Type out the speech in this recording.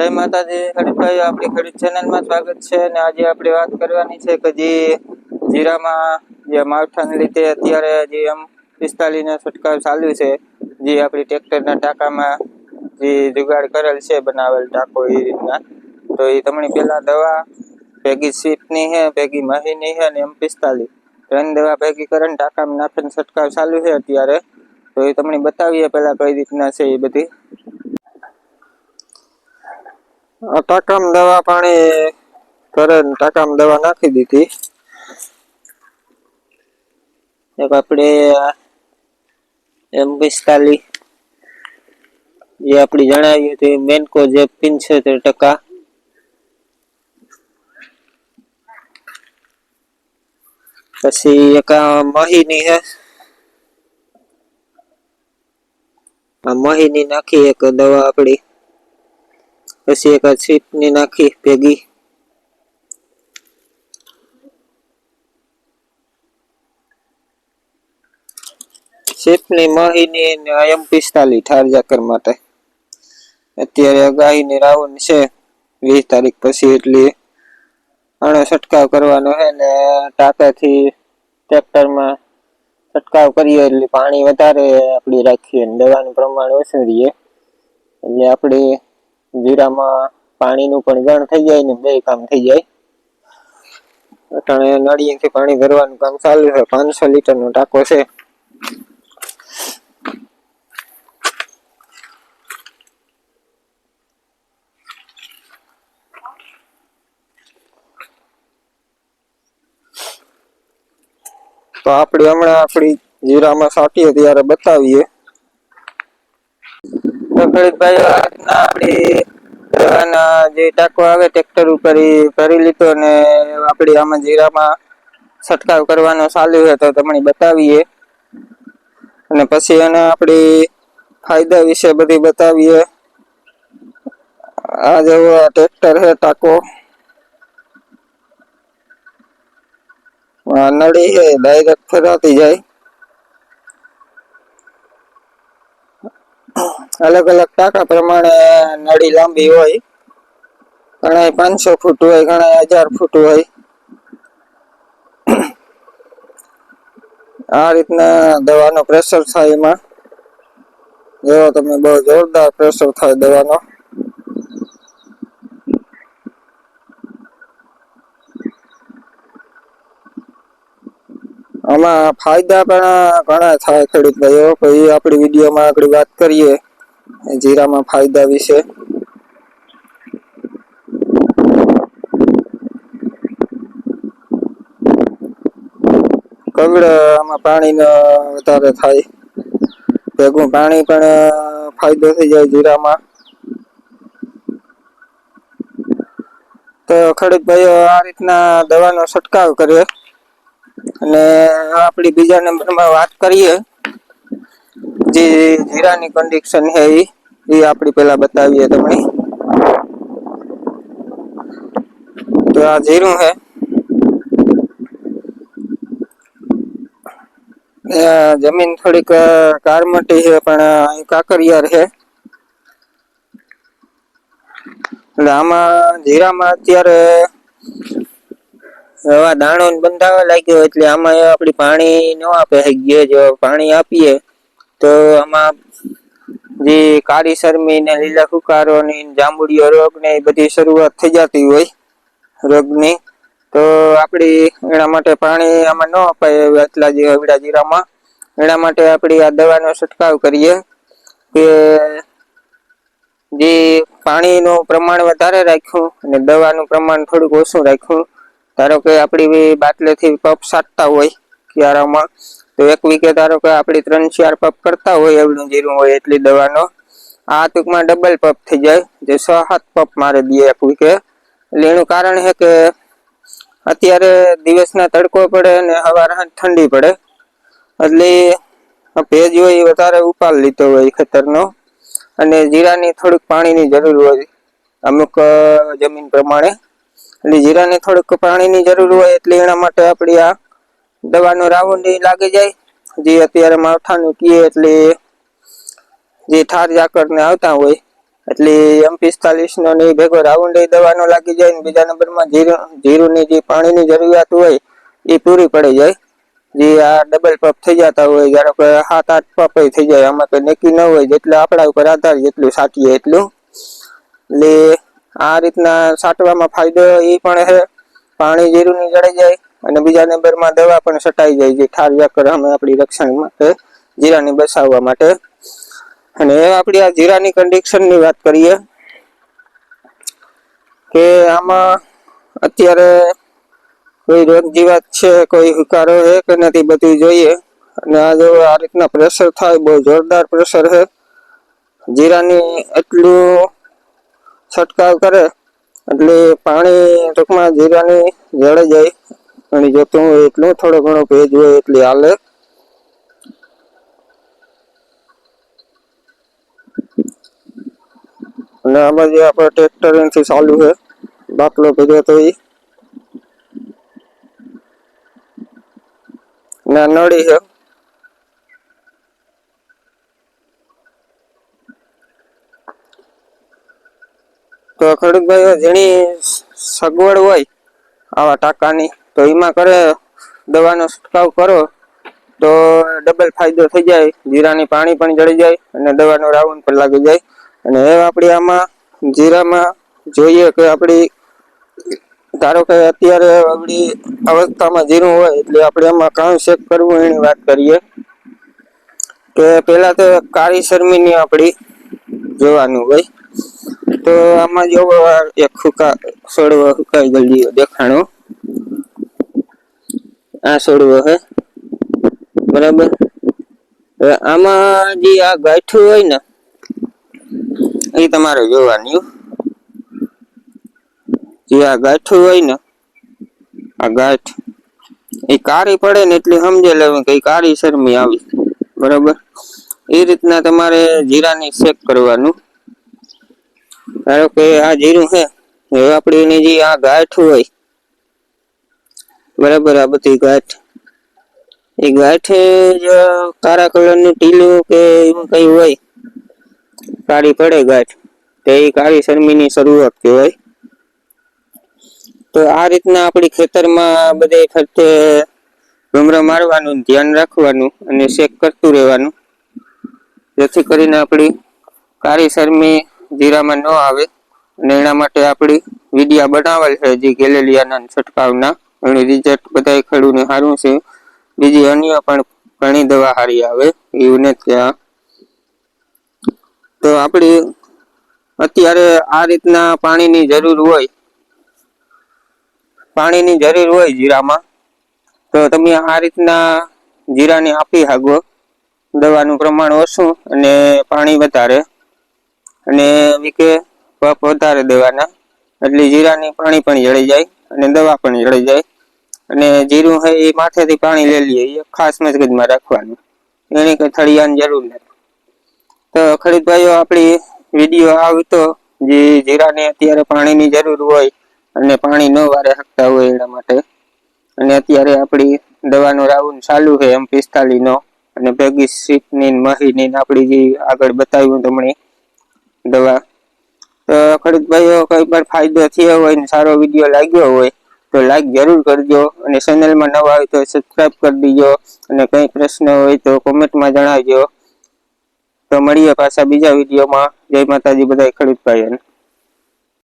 જય માતાજી ખેડૂતભાઈ આપણી ખરીદ ચેનલમાં સ્વાગત છે અને આજે આપણે વાત કરવાની છે કે જે જીરામાં જે માવઠાને લીધે અત્યારે જે એમ પિસ્તાલીસનો છંટકાવ ચાલુ છે, જે આપણી ટ્રેક્ટરના ટાંકામાં જે જુગાડ કરેલ છે, બનાવેલ ટાંકો એ રીતના. તો એ તમને પહેલાં દવા, ભેગી સીટની છે, ભેગી મહીની છે અને એમ પિસ્તાલીસ ત્રણ દવા ભેગી કરીને ટાંકામાં નાખીને છંટકાવ ચાલુ છે અત્યારે. તો એ તમને બતાવીએ પહેલાં કઈ રીતના છે એ બધી. ટાંકામાં દવા પાણી કરે ટાંકામાં દવા નાખી દીધી. એક આપણે એમ પિસ્તાલીસ જે આપણે જણાવ્યું હતું મેનકો જે પંચોતેર ટકા. પછી એક મહીની હે. આ મહીની નાખી એક દવા આપણી પછી એક સીટની નાખી, ભેગી. સીટની મહીની ને એમ પિસ્તાલીસ માટે. અત્યારે ગાયની રાઉન્ડ છે, વીસ તારીખ પછી એટલી આનો છંટકાવ કરવાનો છે ને ટાંકાથી ટ્રેક્ટરમાં છંટકાવ કરીએ એટલે પાણી વધારે આપણે રાખીએ દવાનું પ્રમાણ ઓછું રહીએ. એટલે આપણે જીરામાં પાણીનું પણ ગણ થઈ જાય ને બે કામ થઈ જાય. અટાણે નળિયેથી પાણી ભરવાનું કામ ચાલુ છે. પાંચસો લીટરનો ટાંકો છે. તો આપણે હમણાં આપણી જીરામાં સાટીએ ત્યારે બતાવીએ. તો આ ટાંકો આવે ટ્રેક્ટર ઉપર ભરી લીધો અને આપણે આમાં જીરામાં છંટકાવ કરવાનો ચાલુ છે તો તમને બતાવીએ. અને પછી એને આપણી ફાયદા વિશે બધી બતાવીએ. આ જેવો ટ્રેક્ટર છે, ટાંકો. નળી છે ડાયરેક્ટ ફેરાતી જાય. અલગ અલગ ટાંકા પ્રમાણે નળી લાંબી હોય ઘણા પાંચસો ફૂટ હોય ઘણા હજાર ફૂટ હોય. આ રીતના દવાનો પ્રેશર થાય એમાં. જેવો તમે બહુ જોરદાર પ્રેશર થાય દવાનો. આમાં ફાયદા પણ ઘણા થાય ખેડૂત ભાઈઓ. પછી આપણી વિડીયોમાં આગળ વાત કરીએ. જીરામાં ફાયદા વિશે. કગડામાં પાણીનો વધારે થાય. ભેગું પાણી પણ ફાયદો થઈ જાય જીરામાં. તો ખેડૂત ભાઈઓ આ રીતના દવાનો છંટકાવ કરીએ. અને આપણી બીજા નંબરમાં વાત કરીએ, જે જીરાની કન્ડિશન છે એ એ આપણી પેલા બતાવીએ તમને. તો આ જીરું છે. જમીન થોડીક કારમટી છે, પણ કાકરિયાર છે. એટલે આમાં જીરામાં અત્યારે હવા દાણો બંધાવા લાગ્યો એટલે આમાં આપણે પાણી ન આપે ગયે જો પાણી આપીએ, તો આમાં જે કાળી શરમી ને લીલા ફુકારો ને જાંબુડીઓ રોગ ને એ બધી શરૂઆત થઈ જતી હોય, રોગની. તો આપણી એના માટે પાણી આમાં ન અપાય આટલા જે હવડા જીરામાં. એના માટે આપણે આ દવાનો છંટકાવ કરીએ કે જે પાણીનું પ્રમાણ વધારે રાખ્યું અને દવાનું પ્રમાણ થોડુંક ઓછું રાખ્યું. ધારો કે આપણી બાટલેથી પપ સાટતા હોય ક્યારામાં, તો એક વીકે ધારો કે આપણી ત્રણ ચાર પપ કરતા હોય એવડું જીરું હોય એટલી દવાનો, આ ટૂંકમાં ડબલ પપ થઈ જાય, જે છ સાત પપ મારે દે એક વીકે એટલે એનું કારણ છે કે અત્યારે દિવસના તડકો પડે અને હવાર ઠંડી પડે. એટલે ભેજ હોય એ વધારે ઉપાડ લીધો હોય ખેતરનો. અને જીરાની થોડીક પાણીની જરૂર હોય અમુક જમીન પ્રમાણે. એટલે જીરાને થોડુંક પાણીની જરૂર હોય એટલે એના માટે આપણી આ દવાનો ઈ લાગી જાય. જે અત્યારે માવઠાનું કીએ એટલે જે ઠાર જાકરને આવતા હોય એટલે એમ પિસ્તાલીસ નો ભેગો રાઉન્ડ દવાનો લાગી જાય ને બીજા નંબરમાં જીરું, જીરુંની જે પાણીની જરૂરિયાત હોય એ પૂરી પડી જાય. જે આ ડબલ પપ થઈ જતા હોય જ્યારે કે સાત, આઠ પપ થઈ જાય, આમાં કઈ નક્કી ન હોય, જેટલે આપણા ઉપર આધાર જેટલું સાચીએ એટલું. એટલે આ રીતના સાટવામાં ફાયદો એ પણ છે. પાણી જીરુંની જળી જાય અને બીજા નંબરમાં દવા પણ છટાઈ જાય જે ઠાર વ્યાકર અમે આપણી રક્ષણ માટે જીરાને બસાવવા માટે. અને આપણી આ જીરાની કન્ડિશનની વાત કરીએ કે આમાં અત્યારે કોઈ રોગ જીવાત છે, કોઈ હુકારો છે કે નથી બધું જોઈએ. અને આ જો આ રીતના પ્રેશર થાય, બહુ જોરદાર પ્રેશર છે. જીરાની એટલું છંટકાવ કરે, એટલે પાણી ટૂંકમાં જીરાની જળે જાય. અને જોતું હોય એટલું થોડો ઘણો ભેજ હોય એટલી હાલે. અને આમાં જે આપણે ટ્રેક્ટર એનાથી ચાલુ છે, બાટલો ભેગો તો એ ના નળી છે. તો ખેડૂતભાઈઓ જેની સગવડ હોય આવા ટાંકાની, તો એમાં કરે દવાનો છંટકાવ કરો, તો ડબલ ફાયદો થઈ જાય, જીરાની પાણી પણ જળી જાય અને દવાનો રાઉન્ડ પણ લાગી જાય. અને એ આપણે આમાં જીરામાં જોઈએ કે આપણી, ધારો કે અત્યારે આપણી અવસ્થામાં જીરું હોય એટલે આપણે એમાં કાં શેક કરવું એની વાત કરીએ. કે પહેલાં તો કાળી શરમીની આપણી જોવાનું હોય. તો આમાં જો એક હુકા, સોડવો હુકાઈ ગયેલી દેખાણો. આ સોડવો હે. બરાબર? હવે આમાં જે આ ગાંઠું હોય ને, એ તમારે જોવાની જે આ ગાંઠું હોય ને, આ ગાંઠ, એ કાળી પડે ને એટલે સમજે લેવું કે ઈ કાળી શરમી આવી. બરાબર? એ રીતના તમારે જીરાની શેક કરવાનું. ધારો કે આ જીરું છે, હવે આપણી એની જે આ ગાંઠ હોય, બરાબર આ બધી ગાંઠ, એ ગાંઠ જો કાળા કલરનું ટીલું કે એવું કંઈ હોય, કાળી પડે ગાંઠ, તો એ કાળી શરમીની શરૂઆત કહેવાય. તો આ રીતના આપણી ખેતરમાં બધે ફરતે ભમરા મારવાનું, ધ્યાન રાખવાનું અને શેક કરતું રહેવાનું. જેથી કરીને આપણી કાળી શરમી જીરામાં ન આવે અને એના માટે આપણી વિડિયા બનાવેલ છે, જે ગેલેલિયાના છંટકાવના. એનું રિઝલ્ટ બધા ખેડૂને સારું છે. બીજી અન્ય પણ ઘણી દવા સારી આવે, એવું નથી ત્યાં. તો આપણી અત્યારે આ રીતના પાણીની જરૂર હોય, પાણીની જરૂર હોય જીરામાં, તો તમે આ રીતના જીરાને આપી હાગો દવાનું પ્રમાણ ઓછું અને પાણી વધારે. અને વીકે પપ વધારે દેવાના. એટલે જીરાની પાણી પણ જળી જાય અને દવા પણ જળી જાય. અને જીરું હોય એ માથેથી પાણી લઈ લઈએ, એ ખાસ મજગજમાં રાખવાનું. એની કંઈ થળિયાની જરૂર નથી. તો ખરીદભાઈઓ ભાઈઓ, આપણી વીડિયો આવતો જે જીરાને અત્યારે પાણીની જરૂર હોય અને પાણી ન વારે શકતા હોય એના માટે. અને અત્યારે આપણી દવાનો રાઉન્ડ ચાલુ છે, એમ પિસ્તાલીનો અને ભેગી સીટની મહીની આપણી જે આગળ બતાવ્યું તમને દવા. તો ખેડૂત ભાઈઓ, કઈ પણ ફાયદો થયો હોય ને સારો વીડિયો લાગ્યો હોય, તો લાઈક જરૂર કરજો અને ચેનલમાં નવા હોય તો સબસ્ક્રાઈબ કરી દીજો. અને કંઈ પ્રશ્ન હોય તો કોમેન્ટમાં જણાવજો. તો મળીએ પાછા બીજા વિડીયોમાં. જય માતાજી બધા ખેડૂત ભાઈઓને.